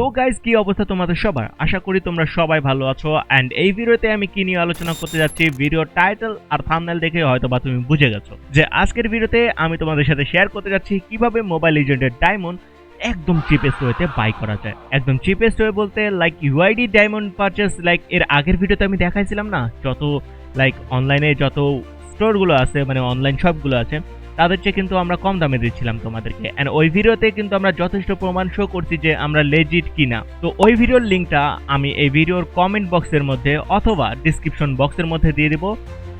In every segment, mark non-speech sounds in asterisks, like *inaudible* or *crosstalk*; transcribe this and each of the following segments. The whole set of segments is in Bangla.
সো গাইস কি অবস্থা তোমাদের সবার? আশা করি তোমরা সবাই ভালো আছো। অ্যান্ড এই ভিডিওতে আমি কি নিয়ে আলোচনা করতে যাচ্ছি ভিডিও টাইটেল আর থাম্বনেল দেখে হয়তো বা তুমি বুঝে গেছো। যে আজকের ভিডিওতে আমি তোমাদের সাথে শেয়ার করতে যাচ্ছি কীভাবে মোবাইল লিজেন্ডের ডায়মন্ড একদম চিপেস্ট ওয়েতে বাই করা যায়। একদম চিপেস্ট ওয়ে বলতে like UID diamond purchase like এর আগের ভিডিওতে আমি দেখাইছিলাম না, যত লাইক অনলাইনে যত স্টোরগুলো আছে মানে অনলাইন শপগুলো আছে তাদের চেয়ে কিন্তু আমরা কম দামে দিচ্ছিলাম তোমাদেরকে। এন্ড ওই ভিডিওতে কিন্তু আমরা যথেষ্ট প্রমাণ শো করছি যে আমরা লেজিট কিনা। তো ওই ভিডিওর লিঙ্কটা আমি এই ভিডিওর কমেন্ট বক্সের মধ্যে অথবা ডিসক্রিপশন বক্সের মধ্যে দিয়ে দিব।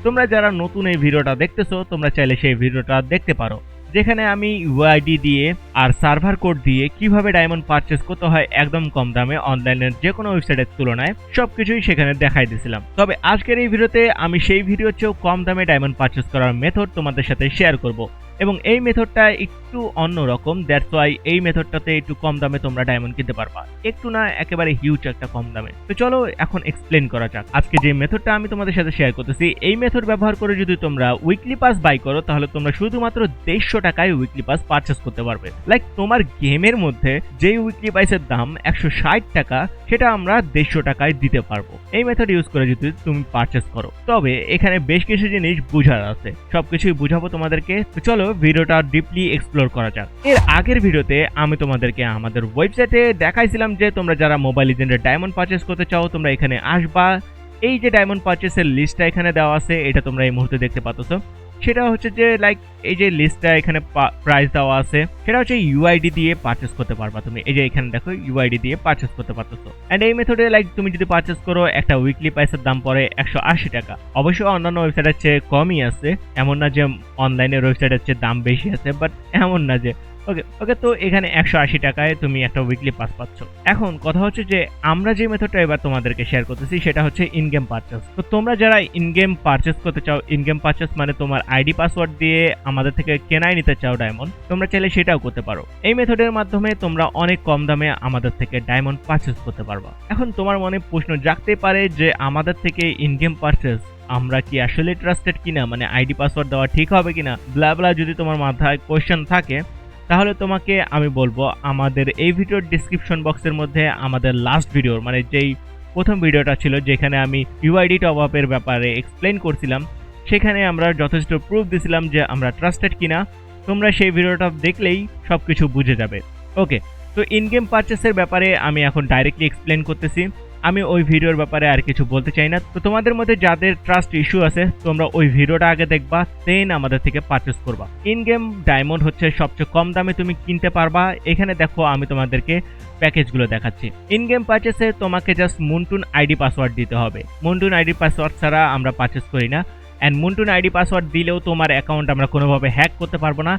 তোমরা যারা নতুন এই ভিডিওটা দেখতেছো, তোমরা চাইলে সেই ভিডিওটা দেখতে পারো। যেখানে আমি ইউআইডি দিয়ে আর সার্ভার কোড দিয়ে কীভাবে ডায়মন্ড পারচেস করতে হয় একদম কম দামে অনলাইনের যে কোনো ওয়েবসাইটের তুলনায় সবকিছুই সেখানে দেখাই দিয়েছিলাম। তবে আজকের এই ভিডিওতে আমি সেই ভিডিওর চেয়েও কম দামে ডায়মন্ড পারচেস করার মেথড তোমাদের সাথে শেয়ার করব। এবং এই মেথডটা একটু অন্যরকম দ্যাটস ওয়াই এই মেথডটাতে একটু কম দামে তোমরা ডায়মন্ড কিনতে পারবা। একটু না, একেবারে হিউজ একটা কম দামে। তো চলো এখন এক্সপ্লেন করা যাক। আজকে যে মেথডটা আমি তোমাদের সাথে শেয়ার করতেছি, এই মেথড ব্যবহার করে যদি তোমরা উইকলি পাস বাই করো, তাহলে তোমরা শুধুমাত্র দেড়শো টাকায় উইকলি পাস পারচেস করতে পারবে। লাইক তোমার গেমের মধ্যে যেই উইকলি পাসের দাম একশো ষাট টাকা সেটা আমরা দেড়শো টাকায় দিতে পারব। এই মেথড ইউজ করে যদি তুমি পারচেস করো। তবে এখানে বেশ কিছু জিনিস বুঝার আছে। সবকিছুই বুঝাবো তোমাদেরকে। তো চলো ভিডিওটা ডিপলি এক্সপ্লোর করা যাক। এর আগের ভিডিওতে আমি তোমাদেরকে আমাদের ওয়েবসাইটে দেখাইছিলাম যে তোমরা যারা মোবাইল লিজেন্ডের ডায়মন্ড পারচেস করতে চাও, তোমরা এখানে আসবা। এই যে ডায়মন্ড পারচেসের লিস্টটা এখানে দেওয়া আছে, এটা তোমরা এই মুহূর্তে দেখতে পাচ্ছ সেটা হচ্ছে যে লাইক এই যে লিস্টটা এখানে প্রাইস দেওয়া আছে, সেটা হচ্ছে ইউআইডি দিয়ে পারচেস করতে পারবা তুমি। এই যে এখানে দেখো ইউআইডি দিয়ে পারচেস করতে পারতেছো। অ্যান্ড এই মেথডে লাইক তুমি যদি পারচেস করো, একটা উইকলি প্রাইসের দাম পড়ে একশো আশি টাকা। অবশ্যই অন্যান্য ওয়েবসাইটের চেয়ে কমই আছে। এমন না যে অনলাইনের ওয়েবসাইটের চেয়ে দাম বেশি আছে বাট এমন না যে ওকে ওকে তো এখানে একশো আশি টাকায় তুমি একটা উইকলি পাস পাচ্ছ। এখন কথা হচ্ছে যে, আমরা যে মেথডটা এবার তোমাদেরকে শেয়ার করতেছি, সেটা হচ্ছে ইন গেম পারচেস তো তোমরা যারা ইন গেম পারচেস করতে চাও ইন গেম পারচেস মানে তোমার আইডি পাসওয়ার্ড দিয়ে আমাদের থেকে কেনাই নিতে চাও ডায়মন্ড তোমরা চাইলে সেটাও করতে পারো। এই মেথডের মাধ্যমে তোমরা অনেক কম দামে আমাদের থেকে ডায়মন্ড পারচেস করতে পারবা। এখন তোমার মনে প্রশ্ন জাগতে পারে যে, আমাদের থেকে ইন গেম পারচেস আমরা কি আসলে ট্রাস্টেড কিনা? মানে আইডি পাসওয়ার্ড দেওয়া ঠিক হবে কিনা? ব্লা ব্লা যদি তোমার মাথায় কোয়েশ্চেন থাকে তাহলে তোমাকে আমি বলব আমাদের এই ভিডিওর ডিসক্রিপশন বক্সের মধ্যে আমাদের লাস্ট ভিডিওর মানে যেই প্রথম ভিডিওটা ছিল যেখানে আমি ইউআইডি টপ আপের ব্যাপারে এক্সপ্লেন করছিলাম, সেখানে আমরা যথেষ্ট প্রুফ দিছিলাম যে আমরা ট্রাস্টেড কিনা। তোমরা সেই ভিডিওটা দেখলেই সব কিছু বুঝে যাবে। ওকে তো ইন গেম পারচেসের ব্যাপারে আমি এখন ডাইরেক্টলি এক্সপ্লেন করতেছি। আমি ওই ভিডিওর ব্যাপারে আর কিছু বলতে চাই না। তো তোমাদের মধ্যে যাদের ট্রাস্ট ইস্যু আছে, তোমরা ওই ভিডিওটা আগে দেখবা দেন আমাদের থেকে পারচেস করবা। ইন গেম ডায়মন্ড হচ্ছে সবচেয়ে কম দামে তুমি কিনতে পারবা। এখানে দেখো আমি তোমাদেরকে প্যাকেজগুলো দেখাচ্ছি। ইন গেম পারচেসে তোমাকে জাস্ট মুনটুন আইডি পাসওয়ার্ড দিতে হবে। মুনটুন আইডি পাসওয়ার্ড ছাড়া আমরা পারচেস করি না। অ্যান্ড মুনটুন আইডি পাসওয়ার্ড দিলেও তোমার অ্যাকাউন্ট আমরা কোনোভাবে হ্যাক করতে পারব না।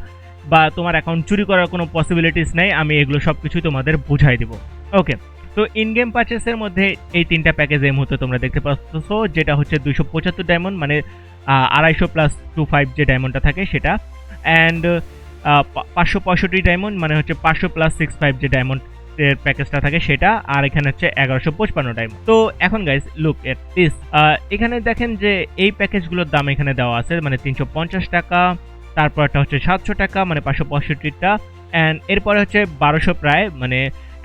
বা তোমার অ্যাকাউন্ট চুরি করার কোনো পসিবিলিটিস নেই। আমি এগুলো সব কিছুই তোমাদের বুঝাই দিব। ওকে তো ইন গেম পারচেসের মধ্যে এই তিনটা প্যাকেজ এই মুহূর্তে তোমরা দেখতে পাচ্ছ। যেটা হচ্ছে দুশো পঁচাত্তর ডায়মন্ড মানে আড়াইশো প্লাস টু ফাইভ যে ডায়মন্ডটা থাকে সেটা। অ্যান্ড পাঁচশো পঁয়ষট্টি ডায়মন্ড মানে হচ্ছে পাঁচশো প্লাস সিক্স ফাইভ যে ডায়মন্ড এর প্যাকেজটা থাকে সেটা। আর এখানে হচ্ছে এগারোশো পঁচপান্ন ডায়মন্ড তো এখন গাইজ লুক এট দিস এখানে দেখেন যে এই প্যাকেজগুলোর দাম এখানে দেওয়া আছে মানে তিনশো পঞ্চাশ টাকা। তারপর তারপরটা হচ্ছে সাতশো টাকা মানে পাঁচশো পঁয়ষট্টিটা। অ্যান্ড এরপরে হচ্ছে বারোশো প্রায় মানে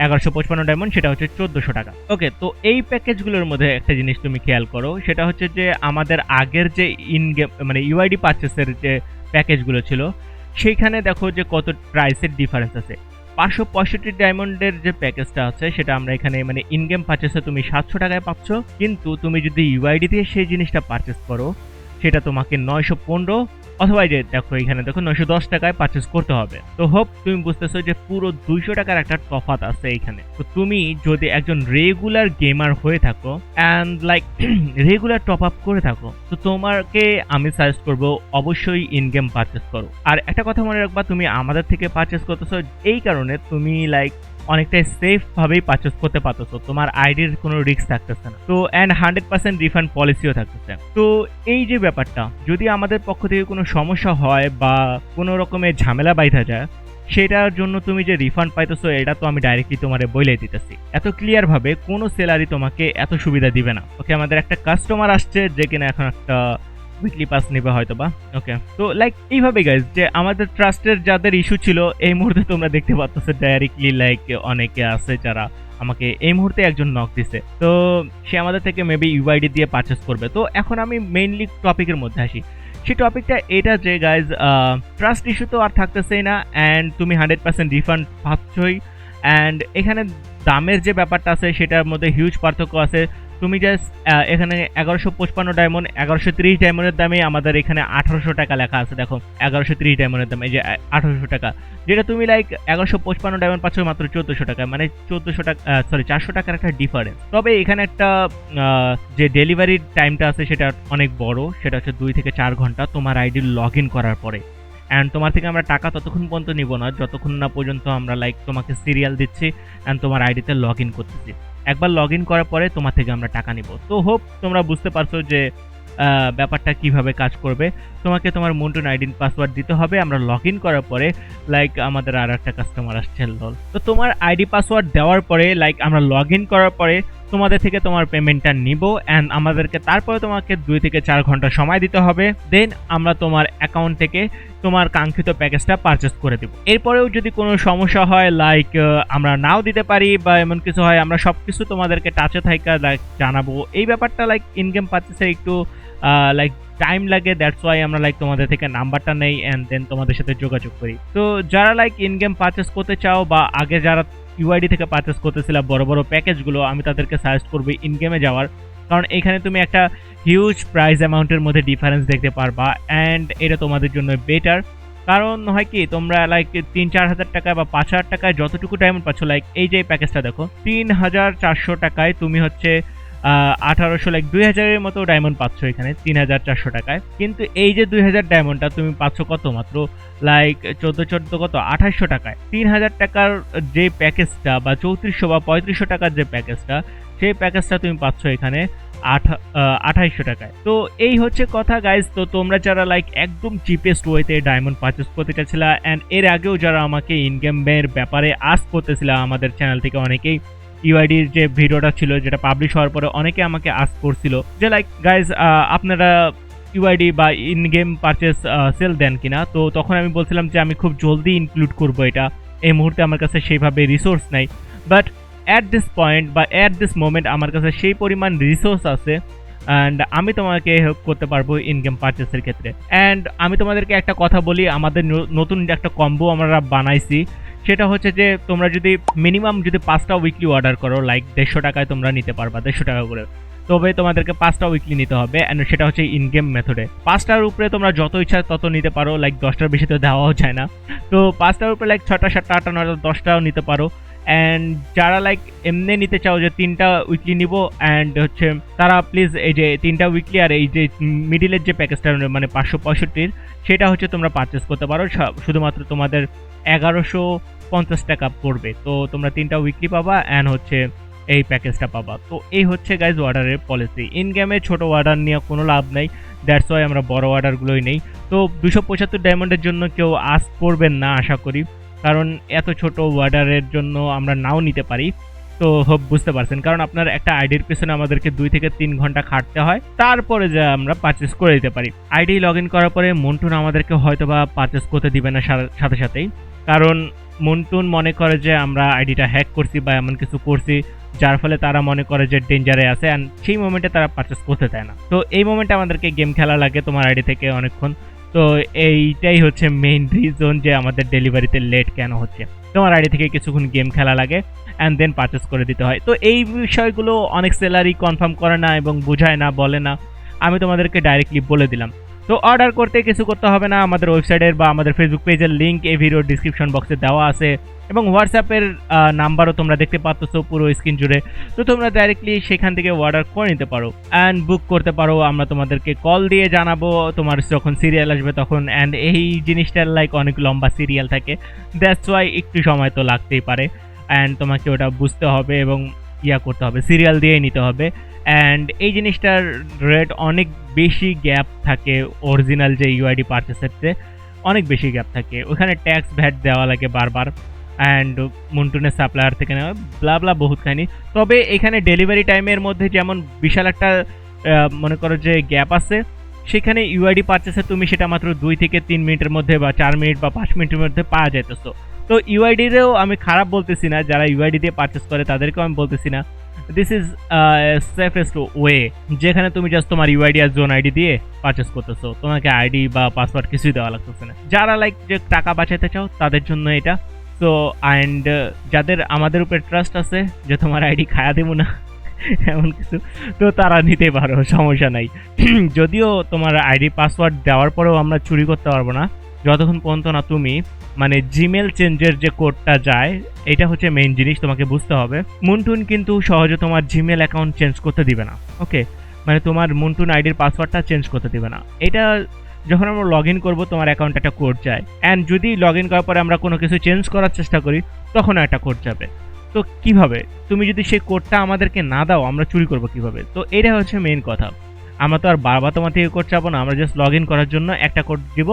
এগারোশো পঁচপান্ন ডায়মন্ড সেটা হচ্ছে চোদ্দোশো টাকা। ওকে তো এই প্যাকেজগুলোর মধ্যে একটা জিনিস তুমি খেয়াল করো, সেটা হচ্ছে যে আমাদের আগের যে ইন গেম মানে ইউআইডি পারচেসের যে প্যাকেজগুলো ছিল, সেইখানে দেখো যে কত প্রাইসের ডিফারেন্স আছে। পাঁচশো পঁয়ষট্টি ডায়মন্ডের যে প্যাকেজটা আছে, সেটা আমরা এখানে মানে ইন গেম পারচেসে তুমি সাতশো টাকায় পাচ্ছ, কিন্তু তুমি যদি ইউআইডি দিয়ে সেই জিনিসটা পারচেস করো, সেটা তোমাকে নয়শো পনেরো অথবা যে দেখো এখানে দেখো নয়শো দশ টাকায় পারচেস করতে হবে। তো হোপ, তুমি বুঝতেছো যে পুরো দুইশো টাকার একটা তফাত আছে এখানে তো তুমি যদি একজন রেগুলার গেমার হয়ে থাকো and like regular top up করে থাকো, তো তোমাকে আমি সাজেস্ট করব অবশ্যই ইন গেম পারচেস করো। আর একটা কথা মনে রাখবা, তুমি আমাদের থেকে পারচেস করতেছো এই কারণে তুমি লাইক অনেকটাই সেফ ভাবেই পারচেস করতে পারতেছো। তোমার আইডির কোনো রিস্ক থাকতেছে না। তো অ্যান্ড হান্ড্রেড পার্সেন্ট রিফান্ড পলিসিও থাকতেছে। তো, এই যে ব্যাপারটা, যদি আমাদের পক্ষ থেকে কোনো সমস্যা হয় বা কোনো রকমের ঝামেলা বাইধা যায়, সেটার জন্য তুমি যে রিফান্ড পাইতেছো, এটা তো আমি ডাইরেক্টলি তোমারে বলে দিতেছি। এত ক্লিয়ার ভাবে কোনো সেলারি তোমাকে এত সুবিধা দিবে না। ওকে আমাদের একটা কাস্টমার আসছে যে কিনা এখন একটা উইকলি পাস নেবে হয়তো বা ওকে তো লাইক এইভাবে গাইজ যে আমাদের ট্রাস্টের যাদের ইস্যু ছিল, এই মুহূর্তে তোমরা দেখতে পাচ্ছ ডাইরেক্টলি লাইক অনেকে আছে যারা আমাকে এই মুহূর্তে একজন নক দিছে। তো, সে আমাদের থেকে মেবি ইউআইডি দিয়ে পারচেস করবে। তো, এখন আমি মেইনলি টপিকের মধ্যে আসি। সেই টপিকটা এটা যে গাইজ ট্রাস্ট ইস্যু তো আর থাকতেছেই না অ্যান্ড তুমি হান্ড্রেড পার্সেন্ট রিফান্ড পাচ্ছই। অ্যান্ড এখানে দামের যে ব্যাপারটা আছে, সেটার মধ্যে হিউজ পার্থক্য আছে। তুমি জাস্ট এখানে এগারোশো পঁচপান্ন ডায়মন্ড এগারোশো ত্রিশ ডায়মন্ডের দামে আমাদের এখানে আঠারোশো টাকা লেখা আছে, দেখো, এগারোশো ত্রিশ ডায়মন্ডের দাম, এই যে আঠারোশো টাকা। যেটা তুমি লাইক এগারোশো পঁচপান্ন ডায়মন্ড পাচ্ছ মাত্র চোদ্দোশো টাকা মানে চোদ্দোশো টাকা সরি চারশো টাকার একটা ডিফারেন্স তবে এখানে একটা যে ডেলিভারি টাইমটা আছে সেটা অনেক বড়, সেটা হচ্ছে দুই থেকে চার ঘণ্টা তোমার আইডি লগ ইন করার পরে। অ্যান্ড তোমার থেকে আমরা টাকা ততক্ষণ পর্যন্ত নিব না, যতক্ষণ না পর্যন্ত আমরা লাইক তোমাকে সিরিয়াল দিচ্ছি অ্যান্ড তোমার আইডিতে লগ ইন করতেছি। একবার লগ ইন করার পরে তোমার থেকে আমরা টাকা নিব। তো হোপ তোমরা বুঝতে পারছ যে ব্যাপারটা কীভাবে কাজ করবে। তোমাকে তোমার মুন্টুন আইডি পাসওয়ার্ড দিতে হবে। আমরা লগ ইন করার পরে লাইক আমাদের আর একটা কাস্টমার আসছে লল তো তোমার আইডি পাসওয়ার্ড দেওয়ার পরে লাইক আমরা লগ ইন করার পরে তোমাদের থেকে তোমার পেমেন্টটা নিব অ্যান্ড আমাদেরকে তারপরে তোমাকে দুই থেকে চার ঘণ্টা সময় দিতে হবে। দেন আমরা তোমার অ্যাকাউন্ট থেকে তোমার কাঙ্ক্ষিত প্যাকেজটা পারচেস করে দেবো। এরপরেও যদি কোনো সমস্যা হয় লাইক আমরা নাও দিতে পারি বা এমন কিছু হয়, আমরা সব কিছু তোমাদেরকে টাচে থাকা লাইক জানাব। এই ব্যাপারটা লাইক ইন গেম পারচেসে একটু লাইক টাইম লাগে দ্যাটস ওয়াই আমরা লাইক তোমাদের থেকে নাম্বারটা নেই অ্যান্ড দেন তোমাদের সাথে যোগাযোগ করি। তো যারা লাইক ইন গেম পারচেস করতে চাও বা আগে যারা ইউআইডি থেকে পারচেস করতেছিলাম বড় বড় প্যাকেজগুলো আমি তাদেরকে সাজেস্ট করব ইন গেমে যাওয়ার। কারণ এখানে তুমি একটা হিউজ প্রাইস অ্যামাউন্টের মধ্যে ডিফারেন্স দেখতে পারবা অ্যান্ড এটা তোমাদের জন্য বেটার কারণ হয় কি, তোমরা লাইক তিন চার হাজার টাকা বা পাঁচ হাজার টাকায় যতটুকু ডায়মন্ড পাচ্ছ লাইক এই যে প্যাকেজটা দেখো, তিন হাজার চারশো টাকায় তুমি হচ্ছে আঠারোশো লাইক দুই হাজারের মতো ডায়মন্ড পাচ্ছ এখানে, তিন হাজার চারশো টাকায়। কিন্তু এই যে দুই হাজার ডায়মন্ডটা তুমি পাচ্ছ কত মাত্র? লাইক চোদ্দ চোদ্দ কত? আঠাশশো টাকায়। তিন হাজার টাকার যে প্যাকেজটা বা চৌত্রিশশো বা পঁয়ত্রিশশো টাকার যে প্যাকেজটা, সেই প্যাকেজটা তুমি পাচ্ছ এখানে আঠা আঠাইশশো টাকায়। তো এই হচ্ছে কথা গাইজ তো তোমরা যারা লাইক একদম চিপেস্ট ওয়েতে ডায়মন্ড পারচেস করতে চাইছিলা অ্যান্ড এর আগেও যারা আমাকে ইনগেমের ব্যাপারে আস করতেছিল আমাদের চ্যানেল থেকে অনেকেই ইউআইডির যে ভিডিওটা ছিল, যেটা পাবলিশ হওয়ার পরে অনেকে আমাকে আস করছিল যে লাইক গাইজ আপনারা ইউআইডি বা ইন গেম পারচেস সেল দেন কিনা? তো তখন আমি বলছিলাম যে, আমি খুব জলদি ইনক্লুড করব এটা। এই মুহূর্তে আমার কাছে সেইভাবে রিসোর্স নাই। বাট অ্যাট দিস পয়েন্ট বা অ্যাট দিস মোমেন্ট আমার কাছে সেই পরিমাণ রিসোর্স আছে অ্যান্ড আমি তোমাকে হেল্প করতে পারব ইন গেম পারচেসের ক্ষেত্রে। অ্যান্ড আমি তোমাদেরকে একটা কথা বলি, আমাদের নতুন একটা কম্বো আমরা বানাইছি সেটা হচ্ছে যে তোমরা যদি মিনিমাম যদি পাঁচটা উইকলি অর্ডার করো লাইক দেড়শো টাকায় তোমরা নিতে পারবা, দেড়শো টাকা করে। তবে তোমাদেরকে পাঁচটা উইকলি নিতে হবে অ্যান্ড সেটা হচ্ছে ইন গেম মেথডে পাঁচটার উপরে তোমরা যত ইচ্ছা তত নিতে পারো লাইক দশটার বেশি তো দেওয়াও যায় না। তো পাঁচটার উপরে লাইক ছটা সাতটা, আটটা, নয়টা, দশটাও নিতে পারো। অ্যান্ড যারা লাইক এমনি নিতে চাও যে তিনটা উইকলি নিব অ্যান্ড হচ্ছে তারা প্লিজ এই যে তিনটা উইকলি আর এই যে মিডিলের যে প্যাকেজটা মানে পাঁচশো পঁয়ষট্টির, সেটা হচ্ছে তোমরা পারচেস করতে পারো। শুধুমাত্র তোমাদের এগারোশো পঞ্চাশ টাকা পড়বে। তো তোমরা তিনটা উইকলি পাবা অ্যান্ড হচ্ছে এই প্যাকেজটা পাবা। তো এই হচ্ছে গাইজ অর্ডারের পলিসি ইন গেমে ছোটো অর্ডার নিয়ে কোনো লাভ নেই। দ্যাটস ওয়াই আমরা বড় অর্ডারগুলোই নেই। তো দুশো পঁচাত্তর ডায়মন্ডের জন্য কেউ আস করবেন না, আশা করি। কারণ এত ছোট অর্ডারের জন্য আমরা নাও নিতে পারি। তো হোপ বুঝতে পারছেন। কারণ আপনার একটা আইডির পেছনে আমাদেরকে দুই থেকে তিন ঘণ্টা খাটতে হয়। তারপরে যে আমরা পারচেস করে দিতে পারি। আইডি লগ ইন করার পরে মন্টুন আমাদেরকে হয়তো বা পারচেস করতে দিবে না সাথে সাথেই। কারণ মন্টুন মনে করে যে আমরা আইডিটা হ্যাক করছি বা এমন কিছু করছি, যার ফলে তারা মনে করে যে ডেঞ্জারে আছে অ্যান্ড সেই মোমেন্টে তারা পারচেস করতে দেয় না। তো এই মোমেন্টে আমাদেরকে গেম খেলা লাগে তোমার আইডি থেকে অনেকক্ষণ। তো এইটাই হচ্ছে মেইন রিজন যে আমাদের ডেলিভারিতে লেট কেন হচ্ছে। তোমার আইডি থেকে কিছুক্ষণ গেম খেলা লাগে অ্যান্ড দেন পারচেস করে দিতে হয়। তো এই বিষয়গুলো অনেক সেলারই কনফার্ম করে না এবং বোঝায় না, বলে না। আমি তোমাদেরকে ডাইরেক্টলি বলে দিলাম। তো অর্ডার করতে কিছু করতে হবে না। আমাদের ওয়েবসাইটের বা আমাদের ফেসবুক পেজের লিঙ্ক এই ভিডিও ডিসক্রিপশন বক্সে দেওয়া আছে। এবং হোয়াটসঅ্যাপের নাম্বারও তোমরা দেখতে পাচ্ছ পুরো স্ক্রিন জুড়ে। তো তোমরা ডাইরেক্টলি সেখান থেকে অর্ডার করে নিতে পারো। অ্যান্ড বুক করতে পারো। আমরা তোমাদেরকে কল দিয়ে জানাব। তোমার যখন সিরিয়াল আসবে তখন অ্যান্ড এই জিনিসটার লাইক অনেক লম্বা সিরিয়াল থাকে। দ্যাটস ওয়াই একটু সময় তো লাগতেই পারে। অ্যান্ড তোমাকে ওটা বুঝতে হবে এবং ইয়া করতে হবে। সিরিয়াল দিয়েই নিতে হবে। অ্যান্ড এই জিনিসটার রেট অনেক বেশি গ্যাপ থাকে অরিজিনাল যে ইউআইডি পারচেসের চেয়ে অনেক বেশি গ্যাপ থাকে। ওখানে ট্যাক্স ভ্যাট দেওয়া লাগে বারবার। অ্যান্ড মুন্টুনের সাপ্লায়ার থেকে নেওয়া ব্লা ব্লা বহুত খানি তবে এখানে ডেলিভারি টাইমের মধ্যে যেমন বিশাল একটা মনে করো যে গ্যাপ আছে, সেখানে ইউআইডি পারচেসে তুমি সেটা মাত্র দুই থেকে তিন মিনিটের মধ্যে বা চার মিনিট বা পাঁচ মিনিটের মধ্যে পাওয়া যাইতেছো। তো ইউআইডিরেও আমি খারাপ বলতেছি না, যারা ইউআইডি দিয়ে পারচেস করে তাদেরকেও আমি বলতেছি না। দিস ইজ সেফেস্ট ওয়ে যেখানে তুমি জাস্ট তোমার ইউআইডি আর জোন আইডি দিয়ে পারচেস করতেছো। তোমাকে আইডি বা পাসওয়ার্ড কিছুই দেওয়া লাগতেছে না। যারা লাইক যে টাকা বাঁচাতে চাও, তাদের জন্য এটা। সো অ্যান্ড যাদের আমাদের উপরে ট্রাস্ট আছে, যে তোমার আইডি খায়া দেবো না, *laughs* এমন কিছু, তো তারা নিতে পারো, সমস্যা নাই। *clears throat* যদিও তোমার আইডি পাসওয়ার্ড দেওয়ার পরেও আমরা চুরি করতে পারব না। যতক্ষণ পর্যন্ত না তুমি মানে জিমেল চেঞ্জের যে কোডটা যায়, এটা হচ্ছে মেইন জিনিস, তোমাকে বুঝতে হবে। মুনটুন কিন্তু সহজে তোমার জিমেল অ্যাকাউন্ট চেঞ্জ করতে দিবে না ওকে মানে তোমার মুনটুন আইডির পাসওয়ার্ডটা চেঞ্জ করতে দিবে না। এটা যখন আমরা লগ ইন করব, তোমার অ্যাকাউন্টে একটা কোড যায়। অ্যান্ড যদি লগ ইন করার পরে আমরা কোনো কিছু চেঞ্জ করার চেষ্টা করি, তখন একটা কোড যাবে। তো কীভাবে? তুমি যদি সেই কোডটা আমাদেরকে না দাও, আমরা চুরি করব কীভাবে? তো এটা হচ্ছে মেইন কথা। আমরা তো আর বারবার তোমার থেকে কোড চাবো না, আমরা জাস্ট লগ ইন করার জন্য একটা কোড দিব।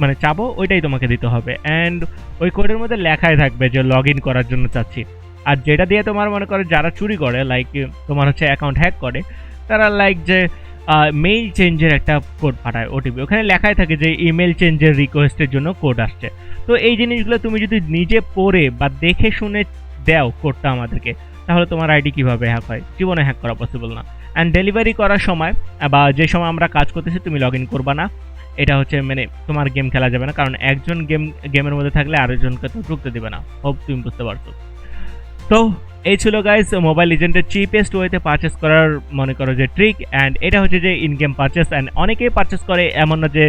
মানে চাবো, ওইটাই তোমাকে দিতে হবে। অ্যান্ড ওই কোডের মধ্যে লেখাই থাকবে যে লগ ইন করার জন্য চাচ্ছি। আর যেটা দিয়ে তোমার মনে করো যারা চুরি করে লাইক তোমার হচ্ছে অ্যাকাউন্ট হ্যাক করে, তারা লাইক যে মেইল চেঞ্জের একটা কোড পাঠায় ওটিপি ওখানে লেখাই থাকে যে ইমেল চেঞ্জের রিকোয়েস্টের জন্য কোড আসছে। তো এই জিনিসগুলো তুমি যদি নিজে পড়ে বা দেখে শুনে দাও কোডটা আমাদেরকে, তাহলে তোমার আইডি কীভাবে হ্যাক হয়? জীবনে হ্যাক করা পসিবল না। অ্যান্ড ডেলিভারি করার সময়, বা যে সময় আমরা কাজ করতেছি, তুমি লগ ইন করবা না। এটা হচ্ছে মানে তোমার গেম খেলা যাবে না, কারণ একজন গেম গেমের মধ্যে থাকলে আরেকজনকে তো ঢুকতে দেবে না। হোপ তুমি বুঝতে পারছ। তো এই ছিল গাইস মোবাইল লিজেন্ডের চিপেস্ট ওয়েতে পারচেস করার মনে করো যে ট্রিক অ্যান্ড এটা হচ্ছে যে ইন গেম পারচেস অ্যান্ড অনেকেই পারচেস করে এমন না যে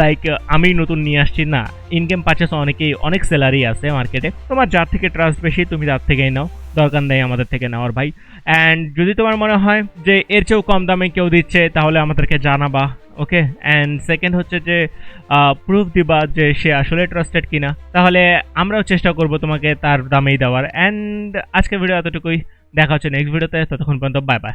লাইক আমি নতুন নিয়ে আসছি, না। ইন গেম পারচেস অনেকেই, অনেক স্যালারি আছে মার্কেটে তোমার যার থেকে ট্রাস্ট বেশি, তুমি তার থেকেই নাও। দরকার নেই আমাদের থেকে নেওয়ার ভাই। অ্যান্ড যদি তোমার মনে হয় যে এর চেয়েও কম দামে কেউ দিচ্ছে, তাহলে আমাদেরকে জানাবা, ওকে? অ্যান্ড সেকেন্ড হচ্ছে যে প্রুফ দিবা যে সে আসলে ট্রাস্টেড কিনা। তাহলে আমরাও চেষ্টা করব তোমাকে তার দামেই দেওয়ার। অ্যান্ড আজকের ভিডিও এতটুকুই। দেখা হচ্ছে নেক্সট ভিডিওতে ততক্ষণ পর্যন্ত বাই বাই